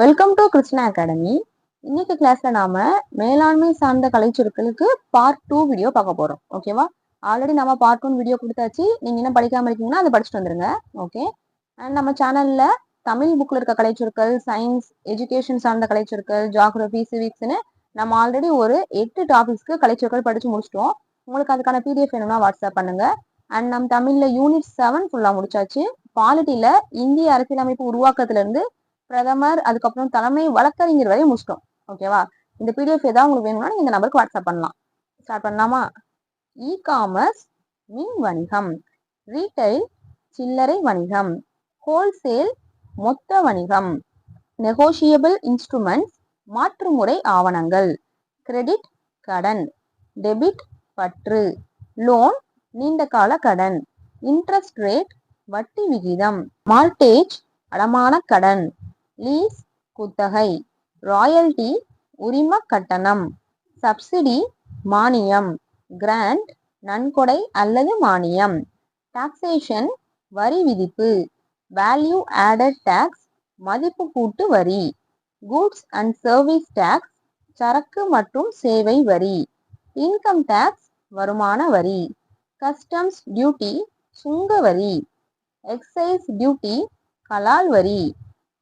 Welcome to Krishna academy இன்னைக்கு கிளாஸ்ல நாம மேலாண்மை சார்ந்த கலைச்சொற்களுக்கு பார்ட் டூ வீடியோ பார்க்க போறோம். ஓகேவா ஆல்ரெடி நம்ம பார்ட் ஒன் வீடியோ கொடுத்தாச்சு. நீங்க இன்னும் படிக்காம இருக்கீங்கன்னா அதை படிச்சுட்டு வந்துருங்க. ஓகே அண்ட் நம்ம சேனல்ல தமிழ் புக்ல இருக்க கலைச்சொற்கள் சயின்ஸ் எஜுகேஷன் சார்ந்த கலைச்சொற்கள் ஜாகிரபி சிவிக்ஸ்னு நம்ம ஆல்ரெடி ஒரு எட்டு டாபிக்ஸ்க்கு கலைச்சொற்கள் படிச்சு முடிச்சிட்டோம். உங்களுக்கு அதுக்கான பிடிஎஃப் வேணும்னா வாட்ஸ்அப் பண்ணுங்க. அண்ட் நம்ம தமிழ்ல யூனிட் செவன் ஃபுல்லா முடிச்சாச்சு. பாலிட்டியில இந்திய அரசியலமைப்பு உருவாக்கத்துல இருந்து பிரதமர் அதுக்கப்புறம் தலைமை வழக்கறிஞர் வரை முடிச்சிட்டோம் ஓகேவா இந்த பிடிஎஃப் ஏதாவது உங்களுக்கு வேணும்னா இந்த நம்பருக்கு வாட்ஸ்அப் பண்ணலாம். ஸ்டார்ட் பண்ணலாமா? இ காமர்ஸ் மின் வணிகம் ரீட்டைல் சில்லறை வணிகம் ஹோல்சேல் மொத்த வணிகம் நெகோஷியபிள் இன்ஸ்ட்ருமெண்ட்ஸ் மாற்றுமுறை ஆவணங்கள் கிரெடிட் கடன் டெபிட் பற்று லோன் நீண்ட கால கடன் இன்ட்ரெஸ்ட் ரேட் வட்டி விகிதம் மால்டேஜ் அடமான கடன் லீஸ் குத்தகை ராயல்டி உரிம கட்டணம் சப்சிடி மானியம் கிராண்ட் நன்கொடை அல்லது மானியம் டாக்ஸேஷன் வரி விதிப்பு வேல்யூ ஆடட் டாக்ஸ் மதிப்பு கூட்டு வரி கூட்ஸ் அண்ட் சர்வீஸ் டாக்ஸ் சரக்கு மற்றும் சேவை வரி இன்கம் டாக்ஸ் வருமான வரி கஸ்டம்ஸ் டியூட்டி சுங்க வரி எக்ஸைஸ் டியூட்டி கலால் வரி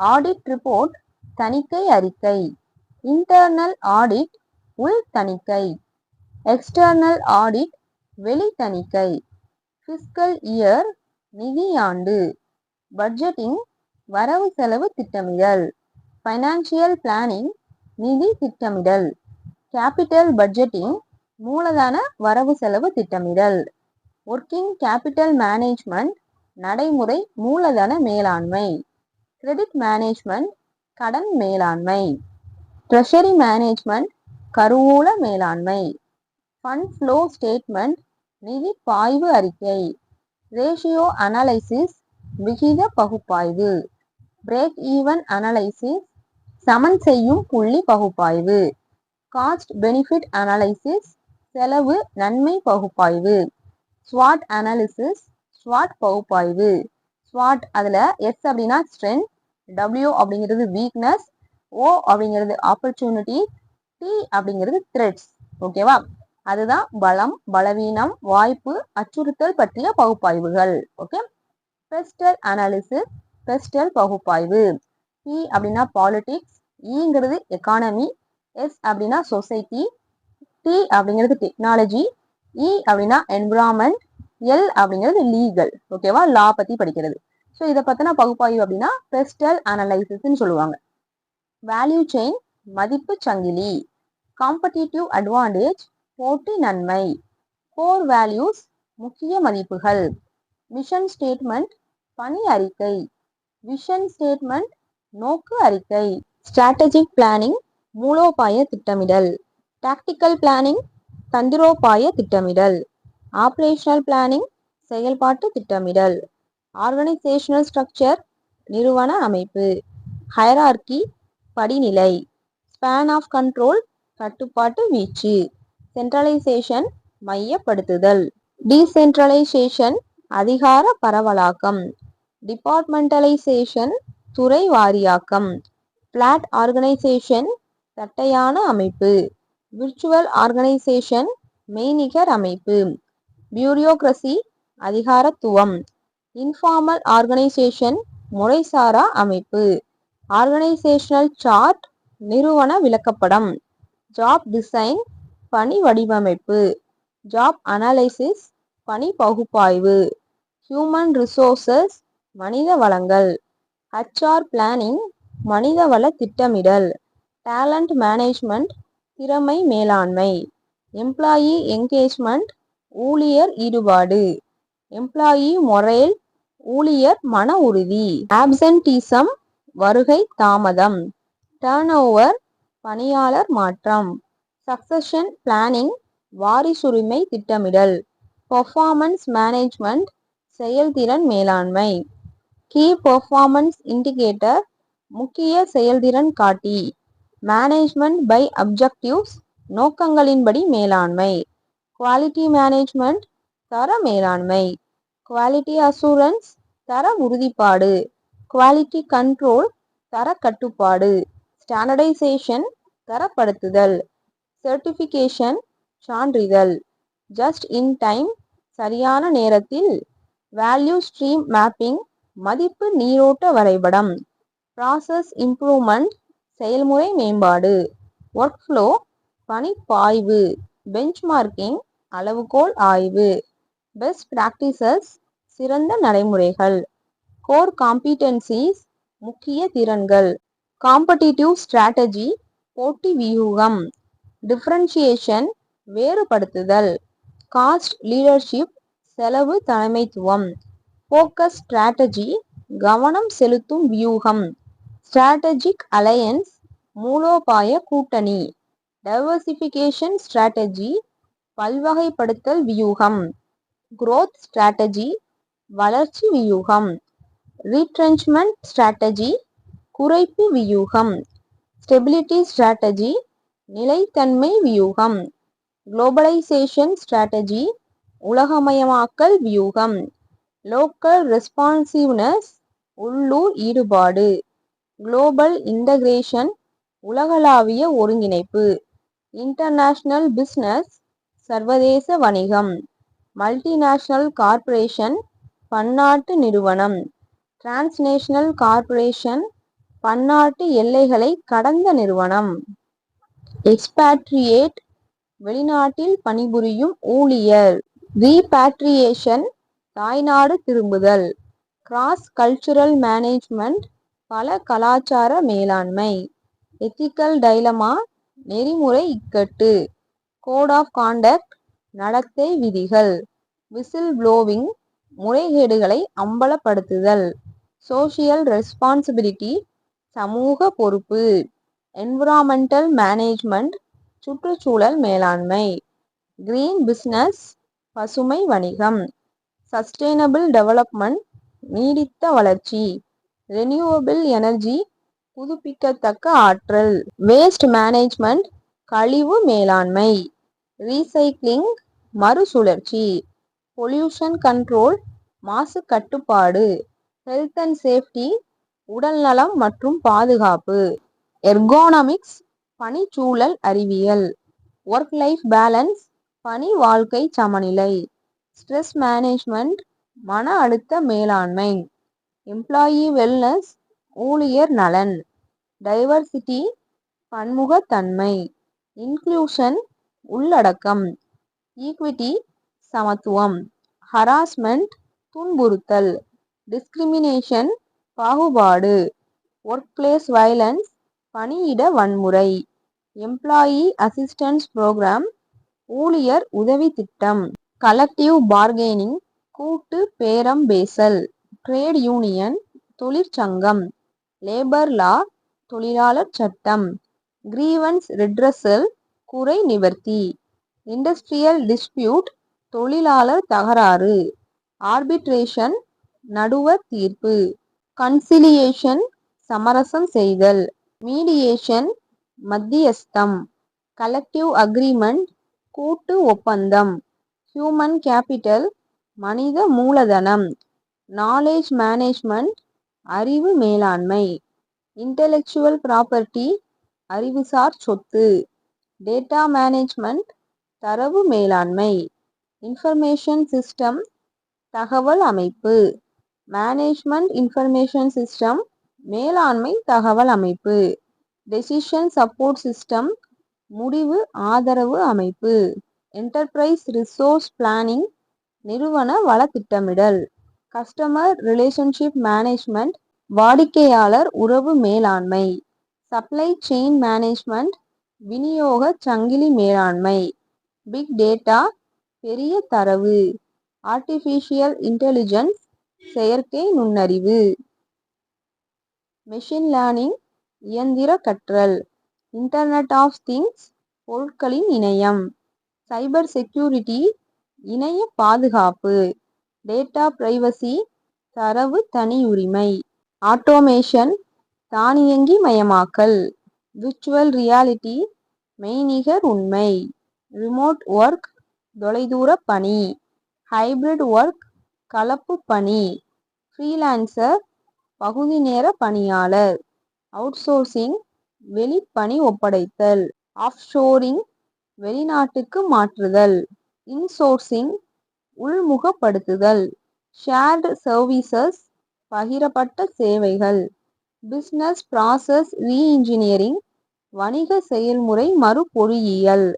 ஆடிட் ரிப்போர்ட் தணிக்கை அறிக்கை. இன்டர்னல் ஆடிட் உள் தணிக்கை. எக்ஸ்டர்னல் ஆடிட் வெளி தணிக்கை. ஃபிஸ்கல் இயர் நிதியாண்டு பட்ஜெட்டிங் வரவு செலவு திட்டமிடல். ஃபைனான்சியல் பிளானிங் நிதி திட்டமிடல். கேபிட்டல் பட்ஜெட்டிங் மூலதன வரவு செலவு திட்டமிடல். ஒர்க்கிங் கேபிட்டல் மேனேஜ்மெண்ட் நடைமுறை மூலதன மேலாண்மை. கிரெடிட் மேனேஜ்மெண்ட் கடன் மேலாண்மை. ட்ரெஷரி மேனேஜ்மெண்ட் கருவூல மேலாண்மை. ஃபண்ட் ஃப்ளோ ஸ்டேட்மெண்ட் நிதி பாய்வு அறிக்கை. ரேஷியோ அனலைசிஸ் விகித பகுப்பாய்வு. பிரேக் ஈவன் அனலைசிஸ் சமன் செய்யும் புள்ளி பகுப்பாய்வு. காஸ்ட் பெனிஃபிட் அனலைசிஸ் செலவு நன்மை பகுப்பாய்வு. ஸ்வாட் அனாலிசிஸ் ஸ்வாட் பகுப்பாய்வு. ஸ்வாட் அதில் எஸ் அப்படின்னா ஸ்ட்ரென்த் டபிள்யூ அப்படிங்கிறது வீக்னஸ் ஓ அப்படிங்கிறது ஆப்பர்ச்சுனிட்டி டி அப்படிங்கிறது த்ரெட்ஸ் ஓகேவா அதுதான் பலம் பலவீனம் வாய்ப்பு அச்சுறுத்தல் பற்றிய பகுப்பாய்வுகள். ஓகே பெஸ்டல் அனாலிசிஸ் பெஸ்டல் பகுப்பாய்வு. பி அப்படின்னா பாலிடிக்ஸ் இங்கிறது எக்கானமி எஸ் அப்படின்னா சொசைட்டி டி அப்படிங்கிறது டெக்னாலஜி இ e அப்படின்னா என்விரான்மெண்ட் எல் அப்படிங்கிறது லீகல் ஓகேவா லா பத்தி படிக்கிறது. ஸோ இதை பத்தின பகுப்பாய்வு அப்படின்னா பெஸ்டல் அனலைசிஸ்ன்னு சொல்லுவாங்க. வேல்யூ செயின் மதிப்பு சங்கிலி. காம்படிட்டிவ் அட்வான்டேஜ் போட்டி நன்மை. கோர் வேல்யூஸ் முக்கிய மதிப்புகள். மிஷன் ஸ்டேட்மெண்ட் பணி அறிக்கை. விஷன் ஸ்டேட்மெண்ட் நோக்கு அறிக்கை. ஸ்ட்ராட்டஜிக் பிளானிங் மூலோபாய திட்டமிடல். டாக்டிக்கல் பிளானிங் தந்திரோபாய திட்டமிடல். ஆப்ரேஷனல் பிளானிங் செயல்பாட்டு திட்டமிடல். ஆர்கனைசேஷனல் ஸ்ட்ரக்சர் நிறுவன அமைப்பு ஹயரார்கி படிநிலை ஸ்பேன் ஆஃப் கண்ட்ரோல் கட்டுப்பாட்டு வீச்சு சென்ட்ரலைசேஷன் மையப்படுத்துதல் டீசென்ட்ரலைசேஷன் அதிகார பரவலாக்கம் டிபார்ட்மெண்டலைசேஷன் துறை வாரியாக்கம் பிளாட் ஆர்கனைசேஷன் தட்டையான அமைப்பு விர்ச்சுவல் ஆர்கனைசேஷன் மெய்நிகர் அமைப்பு பியூரியோக்ரசி அதிகாரத்துவம் இன்ஃபார்மல் ஆர்கனைசேஷன் முறைசாரா அமைப்பு. ஆர்கனைசேஷனல் சார்ட் நிறுவன விளக்கப்படம். ஜாப் டிசைன் பணி வடிவமைப்பு. ஜாப் அனாலிசிஸ் பணி பகுப்பாய்வு. ஹியூமன் ரிசோர்சஸ் மனித வளங்கள். ஹச்ஆர் பிளானிங் மனிதவள திட்டமிடல். டேலண்ட் மேனேஜ்மெண்ட் திறமை மேலாண்மை. எம்ப்ளாயி என்கேஜ்மெண்ட் ஊழியர் ஈடுபாடு. எம்ப்ளாயி மொரேல் ஊழியர் மன உறுதி. ஆப்சன்டீசம் வருகை தாமதம். டேர்ன் ஓவர் பணியாளர் மாற்றம். சக்சஷன் பிளானிங் வாரிசுரிமை திட்டமிடல். பெர்ஃபார்மன்ஸ் மேனேஜ்மெண்ட் செயல்திறன் மேலாண்மை. கீ பெர்ஃபார்மன்ஸ் இண்டிகேட்டர் முக்கிய செயல்திறன் காட்டி. மேனேஜ்மெண்ட் பை அப்ஜெக்டிவ்ஸ் நோக்கங்களின்படி மேலாண்மை. குவாலிட்டி மேனேஜ்மெண்ட் தர மேலாண்மை. குவாலிட்டி அசூரன்ஸ் தர உறுதிப்பாடு. குவாலிட்டி கண்ட்ரோல் தர கட்டுப்பாடு. ஸ்டாண்டர்டைசேஷன் தரப்படுத்துதல். சர்டிஃபிகேஷன் சான்றிதழ். ஜஸ்ட் இன் டைம் சரியான நேரத்தில் வேல்யூ ஸ்ட்ரீம் மேப்பிங் மதிப்பு நீரோட்ட வரைபடம். ப்ராசஸ் இம்ப்ரூவ்மெண்ட் செயல்முறை மேம்பாடு. Work flow பணிப்பாய்வு. பெஞ்ச்மார்க்கிங் அளவுகோல் ஆய்வு. பெஸ்ட் ப்ராக்டிசஸ் சிறந்த நடைமுறைகள். கோர் காம்பிடென்சிஸ் முக்கிய திறன்கள். காம்படிட்டிவ் ஸ்ட்ராட்டஜி போட்டி வியூகம். டிஃப்ரென்ஷியேஷன் வேறுபடுத்துதல். காஸ்ட் லீடர்ஷிப் செலவு தலைமைத்துவம். ஃபோக்கஸ் ஸ்ட்ராட்டஜி கவனம் செலுத்தும் வியூகம். ஸ்ட்ராட்டஜிக் அலையன்ஸ் மூலோபாய கூட்டணி. டைவர்சிஃபிகேஷன் ஸ்ட்ராட்டஜி பல்வகைப்படுத்தல் வியூகம். Growth ஸ்ட்ராட்டஜி வளர்ச்சி வியூகம் ரீட்ரென்ச்மெண்ட் ஸ்ட்ராட்டஜி குறைப்பு வியூகம் ஸ்டெபிலிட்டி ஸ்ட்ராட்டஜி நிலைத்தன்மை வியூகம் குளோபலைசேஷன் ஸ்ட்ராட்டஜி உலகமயமாக்கல் வியூகம் லோக்கல் ரெஸ்பான்சிவ்னஸ் உள்ளூர் ஈடுபாடு குளோபல் இன்டகிரேஷன் உலகளாவிய ஒருங்கிணைப்பு இன்டர்நேஷ்னல் பிஸ்னஸ் சர்வதேச வணிகம். மல்டிநேஷனல் கார்ப்பரேஷன் பன்னாட்டு நிறுவனம். டிரான்ஸ்நேஷனல் கார்ப்பரேஷன் பன்னாட்டு எல்லைகளை கடந்த நிறுவனம். எக்ஸ்பேட்ரியேட் வெளிநாட்டில் பணிபுரியும் ஊழியர். ரீபேட்ரியேஷன் தாய்நாடு திரும்புதல். கிராஸ் கல்ச்சுரல் மேனேஜ்மெண்ட் பல கலாச்சார மேலாண்மை. எத்திக்கல் டைலமா நெறிமுறை இக்கட்டு. கோட் ஆஃப் காண்டக்ட் நடத்தை விதிகள். விசில் ப்ளோவிங் முறைகேடுகளை அம்பலப்படுத்துதல். சோஷியல் ரெஸ்பான்சிபிலிட்டி சமூக பொறுப்பு. என்விரான்மெண்டல் மேனேஜ்மெண்ட் சுற்றுச்சூழல் மேலாண்மை. கிரீன் பிஸ்னஸ் பசுமை வணிகம். சஸ்டைனபிள் டெவலப்மெண்ட் நீடித்த வளர்ச்சி. ரெனியூவபிள் எனர்ஜி புதுப்பிக்கத்தக்க ஆற்றல். வேஸ்ட் மேனேஜ்மெண்ட் கழிவு மேலாண்மை. ரீசைக்ளிங் மறுசுழற்சி பொல்யூஷன் கண்ட்ரோல் மாசு கட்டுப்பாடு ஹெல்த் அண்ட் சேஃப்டி உடல்நலம் மற்றும் பாதுகாப்பு எர்கோனமிக்ஸ் பணிச்சூழல் அறிவியல் ஒர்க் லைஃப் பேலன்ஸ் பணி வாழ்க்கை சமநிலை ஸ்ட்ரெஸ் மேனேஜ்மெண்ட் மன அழுத்த மேலாண்மை எம்ப்ளாயி வெல்னஸ் ஊழியர் நலன் டைவர்சிட்டி பன்முகத்தன்மை இன்க்ளூஷன் உள்ளடக்கம். ஈக்விட்டி சமத்துவம். ஹராஸ்மெண்ட் துன்புறுத்தல். டிஸ்கிரிமினேஷன் பாகுபாடு. ஒர்க் பிளேஸ் வயலன்ஸ் பணியிட வன்முறை. எம்ப்ளாயி அசிஸ்டன்ஸ் ப்ரோக்ராம் ஊழியர் உதவி திட்டம். கலெக்டிவ் பார்கெனிங் கூட்டு பேரம் பேசல். ட்ரேட் யூனியன் தொழிற்சங்கம். லேபர் லா தொழிலாளர் சட்டம். கிரீவன்ஸ் ரிட்ரஸல் குறை நிவர்த்தி. இண்டஸ்ட்ரியல் டிஸ்பியூட் தொழிலாளர் தகராறு. ஆர்பிட்ரேஷன் நடுவர் தீர்ப்பு. கன்சிலியேஷன் சமரசம் செய்தல். மீடியேஷன் மத்தியஸ்தம். கலெக்டிவ் அக்ரிமெண்ட் கூட்டு ஒப்பந்தம். ஹியூமன் கேபிட்டல் மனித மூலதனம். நாலேஜ் மேனேஜ்மெண்ட் அறிவு மேலாண்மை. இன்டெலெக்சுவல் ப்ராப்பர்ட்டி அறிவுசார் சொத்து. டேட்டா மேனேஜ்மெண்ட் தரவு மேலாண்மை இன்ஃபர்மேஷன் சிஸ்டம் தகவல் அமைப்பு. மேனேஜ்மெண்ட் இன்ஃபர்மேஷன் சிஸ்டம் மேலாண்மை தகவல் அமைப்பு. டெசிஷன் சப்போர்ட் சிஸ்டம் முடிவு ஆதரவு அமைப்பு. என்டர்பிரைஸ் ரிசோர்ஸ் பிளானிங் நிறுவன வள திட்டமிடல் கஸ்டமர் ரிலேஷன்ஷிப் மேனேஜ்மெண்ட் வாடிக்கையாளர் உறவு மேலாண்மை. சப்ளை செயின் மேனேஜ்மெண்ட் விநியோக சங்கிலி மேலாண்மை பிக் டேட்டா பெரிய தரவு ஆர்டிஃபிஷியல் இன்டெலிஜென்ஸ் செயற்கை நுண்ணறிவு. மெஷின் லேர்னிங் இயந்திர கற்றல் இன்டர்நெட் ஆஃப் திங்ஸ் பொருட்களின் இணையம் சைபர் செக்யூரிட்டி இணைய பாதுகாப்பு டேட்டா பிரைவசி தரவு தனியுரிமை ஆட்டோமேஷன் தானியங்கி மயமாக்கல். விர்ச்சுவல் ரியாலிட்டி மெய்நிகர் உண்மை. ரிமோட் ஒர்க் தொலைதூர பணி. ஹைபிரிட் ஒர்க் கலப்பு பணி. ஃப்ரீலான்சர் பகுதி நேர பணியாளர். அவுட்சோர்சிங் வெளிப்பணி ஒப்படைத்தல். ஆஃப்ஷோரிங் வெளிநாட்டுக்கு மாற்றுதல். இன்சோர்சிங் உள்முகப்படுத்துதல். ஷேர்டு சர்வீசஸ் பகிரப்பட்ட சேவைகள். பிஸ்னஸ் ப்ராசஸ் ரீஇன்ஜினியரிங் வணிக செயல்முறை மறுபொறியியல்.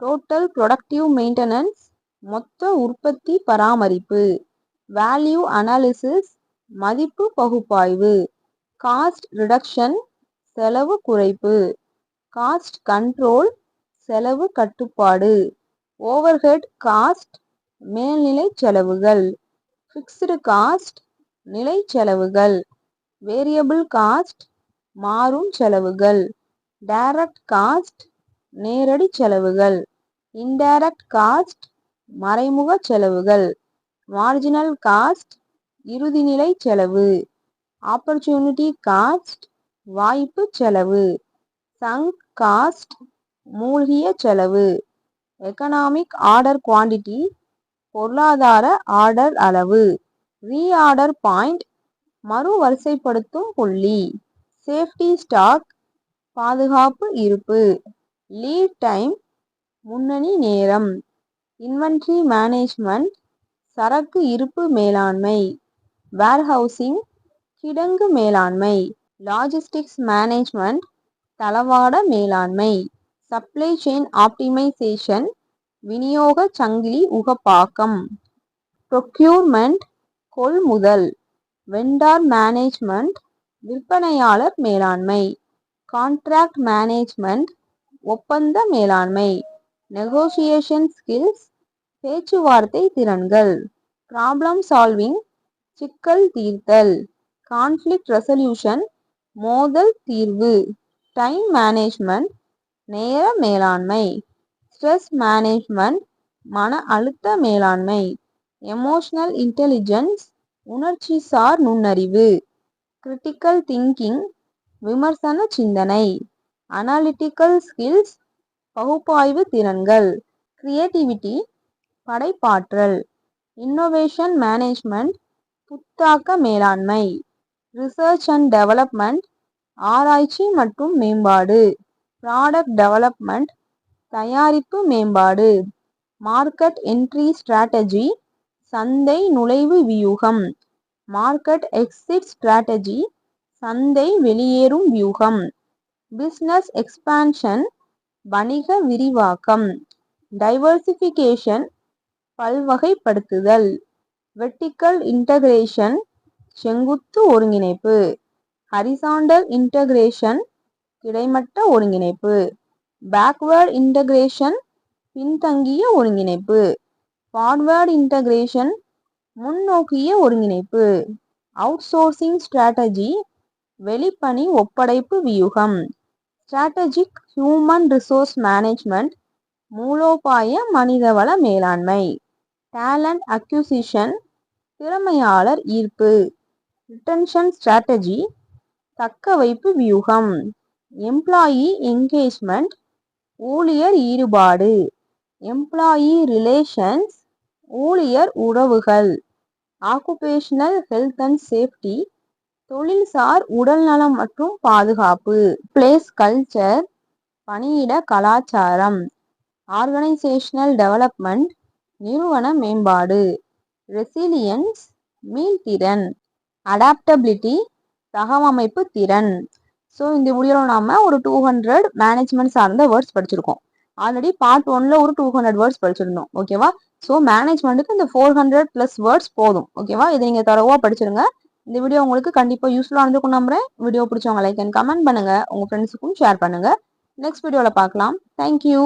டோட்டல் ப்ரொடக்டிவ் மெயின்டெனன்ஸ் மொத்த உற்பத்தி பராமரிப்பு. வேல்யூ அனாலிசிஸ் மதிப்பு பகுப்பாய்வு. காஸ்ட் ரிடக்ஷன் செலவு குறைப்பு. காஸ்ட் கண்ட்ரோல் செலவு கட்டுப்பாடு. ஓவர்ஹெட் காஸ்ட் மேல்நிலை செலவுகள். ஃபிக்ஸ்டு காஸ்ட் நிலை செலவுகள். வேரியபிள் காஸ்ட் மாறும் செலவுகள். டைரக்ட் காஸ்ட் நேரடி செலவுகள். இன்டைரக்ட் காஸ்ட் மறைமுக செலவுகள். மார்ஜினல் காஸ்ட் இறுதிநிலை செலவு. ஆப்பர்ச்சுனிட்டி காஸ்ட் வாய்ப்பு செலவு. சங்க் காஸ்ட் மூழ்கிய செலவு. எக்கனாமிக் ஆர்டர் குவாண்டிட்டி பொருளாதார ஆர்டர் அளவு. ரீஆர்டர் பாயிண்ட் மறுவரிசைப்படுத்தும் புள்ளி. சேஃப்டி ஸ்டாக் பாதுகாப்பு இருப்பு. லீட் டைம் முன்னணி நேரம். இன்வென்ட்ரி மேனேஜ்மெண்ட் சரக்கு இருப்பு மேலாண்மை. வேர்ஹவுசிங் கிடங்கு மேலாண்மை. லாஜிஸ்டிக்ஸ் மேனேஜ்மெண்ட் தளவாட மேலாண்மை. சப்ளை செயின் ஆப்டிமைசேஷன் விநியோக சங்கிலி உகப்பாக்கம். ப்ரொக்யூர்மெண்ட் கொள்முதல். வெண்டார் மேனேஜ்மெண்ட் விற்பனையாளர் மேலாண்மை. கான்ட்ராக்ட் மேனேஜ்மெண்ட் ஒப்பந்த மேலாண்மை. நெகோசியேஷன் ஸ்கில்ஸ் பேச்சுவார்த்தை திறன்கள். ப்ராப்ளம் சால்விங் சிக்கல் தீர்த்தல். கான்ஃப்ளிக்ட் ரெசல்யூஷன் மோதல் தீர்வு. டைம் மேனேஜ்மெண்ட் நேர மேலாண்மை. ஸ்ட்ரெஸ் மேனேஜ்மெண்ட் மன அழுத்த மேலாண்மை. எமோஷனல் இன்டெலிஜென்ஸ் உணர்ச்சிசார் நுண்ணறிவு. கிரிட்டிக்கல் திங்கிங் விமர்சன சிந்தனை. அனாலிட்டிக்கல் ஸ்கில்ஸ் பகுப்பாய்வு திறன்கள். கிரியேட்டிவிட்டி படைப்பாற்றல். இன்னோவேஷன் மேனேஜ்மெண்ட் புத்தாக்க மேலாண்மை. ரிசர்ச் அண்ட் டெவலப்மெண்ட் ஆராய்ச்சி மற்றும் மேம்பாடு. ப்ராடக்ட் டெவலப்மெண்ட் தயாரிப்பு மேம்பாடு. மார்க்கெட் என்ட்ரி ஸ்ட்ராட்டஜி சந்தை நுழைவு வியூகம். மார்க்கெட் எக்ஸிட் ஸ்ட்ராட்டஜி சந்தை வெளியேறும் வியூகம். பிஸ்னஸ் எக்ஸ்பான்ஷன் வணிக விரிவாக்கம். டைவர்சிஃபிகேஷன் பல்வகைப்படுத்துதல். வெர்டிக்கல் இன்டகிரேஷன் செங்குத்து ஒருங்கிணைப்பு. ஹரிசாண்டல் இன்டகிரேஷன் கிடைமட்ட ஒருங்கிணைப்பு. பேக்வேர்ட் இன்டகிரேஷன் பின்தங்கிய ஒருங்கிணைப்பு. ஃபார்வேர்டு இன்டகிரேஷன் முன்னோக்கிய ஒருங்கிணைப்பு. அவுட்சோர்சிங் ஸ்ட்ராட்டஜி வெளிப்பணி ஒப்படைப்பு வியூகம். ஸ்ட்ராட்டஜிக் ஹியூமன் ரிசோர்ஸ் மேனேஜ்மெண்ட் மூலோபாய மனிதவள மேலாண்மை. டேலண்ட் அக்யூசிஷன் திறமையாளர் ஈர்ப்பு. ரிட்டன்ஷன் ஸ்ட்ராட்டஜி தக்க வைப்பு வியூகம். எம்ப்ளாயி என்கேஜ்மெண்ட் ஊழியர் ஈடுபாடு. எம்ப்ளாயி ரிலேஷன்ஸ் ஊழியர் உறவுகள். ஆக்குபேஷனல் ஹெல்த் அண்ட் சேஃப்டி தொழில்சார் உடல்நலம் மற்றும் பாதுகாப்பு. பிளேஸ் கல்ச்சர் பணியிட கலாச்சாரம். ஆர்கனைசேஷனல் டெவலப்மெண்ட் நிறுவன மேம்பாடு. ரெசிலியன்ஸ் மீள்திறன். அடாப்டபிலிட்டி தகவமைப்பு திறன். ஸோ இந்த வீடியோவில் நாம ஒரு டூ ஹண்ட்ரட் மேனேஜ்மெண்ட் சார்ந்த வேர்ட்ஸ் படிச்சிருக்கோம். ஆல்ரெடி பார்ட் ஒன்ல ஒரு டூ ஹண்ட்ரட் வேர்ட்ஸ் படிச்சிருந்தோம் ஓகேவா ஸோ மேனேஜ்மெண்ட்டுக்கு இந்த ஃபோர் ஹண்ட்ரட் ப்ளஸ் வேர்ட்ஸ் போதும் ஓகேவா இதை நீங்கள் தரவா படிச்சிருங்க. இந்த வீடியோ உங்களுக்கு கண்டிப்பாக யூஸ்ஃபுல்லாக இருந்திருக்கும் நம்புறேன். வீடியோ பிடிச்சவங்க லைக் அண்ட் கமெண்ட் பண்ணுங்க. உங்க ஃப்ரெண்ட்ஸுக்கும் ஷேர் பண்ணுங்க. நெக்ஸ்ட் வீடியோவில் பார்க்கலாம். தேங்க்யூ